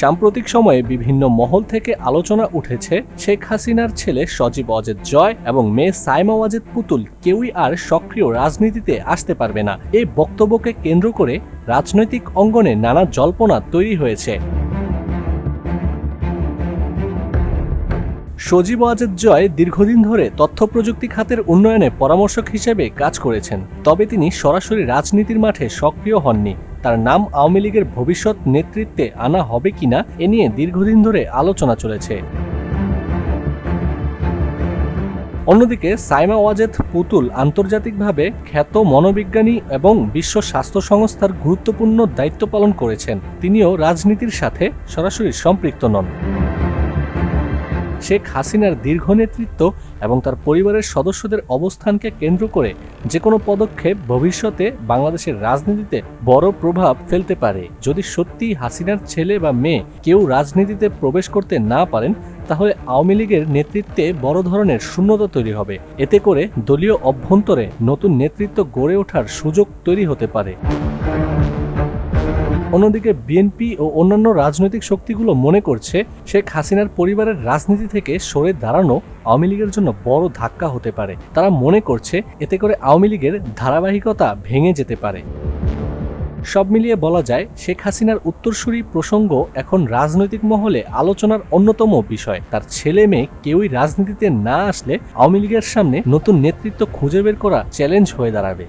সাম্প্রতিক সময়ে বিভিন্ন মহল থেকে আলোচনা উঠেছে, শেখ হাসিনার ছেলে সজীব অজেদ জয় এবং মেয়ে সাইমা ওয়াজেদ পুতুল কেউই আর সক্রিয় রাজনীতিতে আসতে পারবে না। এই বক্তব্যকে কেন্দ্র করে রাজনৈতিক অঙ্গনে নানা জল্পনা তৈরি হয়েছে। সজীব ওয়াজেদ জয় দীর্ঘদিন ধরে তথ্য প্রযুক্তি খাতের উন্নয়নে পরামর্শক হিসেবে কাজ করেছেন, তবে তিনি সরাসরি রাজনীতির মাঠে সক্রিয় হননি। তার নাম আওয়ামী লীগের ভবিষ্যৎ নেতৃত্বে আনা হবে কিনা এ নিয়ে দীর্ঘদিন ধরে আলোচনা চলেছে। অন্যদিকে সাইমা ওয়াজেদ পুতুল আন্তর্জাতিকভাবে খ্যাত মনোবিজ্ঞানী এবং বিশ্ব স্বাস্থ্য সংস্থার গুরুত্বপূর্ণ দায়িত্ব পালন করেছেন। তিনিও রাজনীতির সাথে সরাসরি সম্পৃক্ত নন। শেখ হাসিনার দীর্ঘ নেতৃত্ব এবং তার পরিবারের সদস্যদের অবস্থানকে কেন্দ্র করে যে কোনো পদক্ষেপ ভবিষ্যতে বাংলাদেশের রাজনীতিতে বড় প্রভাব ফেলতে পারে। যদি সত্যি হাসিনার ছেলে বা মেয়ে কেউ রাজনীতিতে প্রবেশ করতে না পারেন, তাহলে আওয়ামী লীগের নেতৃত্বে বড় ধরনের শূন্যতা তৈরি হবে। এতে করে দলীয় অভ্যন্তরে নতুন নেতৃত্ব গড়ে ওঠার সুযোগ তৈরি হতে পারে। অন্যদিকে বিএনপি ও অন্যান্য রাজনৈতিক শক্তিগুলো মনে করছে শেখ হাসিনার পরিবারের রাজনীতি থেকে সরে দাঁড়ানো আওয়ামী লীগের জন্য বড় ধাক্কা হতে পারে। তারা মনে করছে এতে করে আওয়ামী লীগের ধারাবাহিকতা ভেঙে যেতে পারে। সব মিলিয়ে বলা যায়, শেখ হাসিনার উত্তরসূরি প্রসঙ্গ এখন রাজনৈতিক মহলে আলোচনার অন্যতম বিষয়। তার ছেলে মেয়ে কেউই রাজনীতিতে না আসলে আওয়ামী লীগের সামনে নতুন নেতৃত্ব খুঁজে বের করা চ্যালেঞ্জ হয়ে দাঁড়াবে।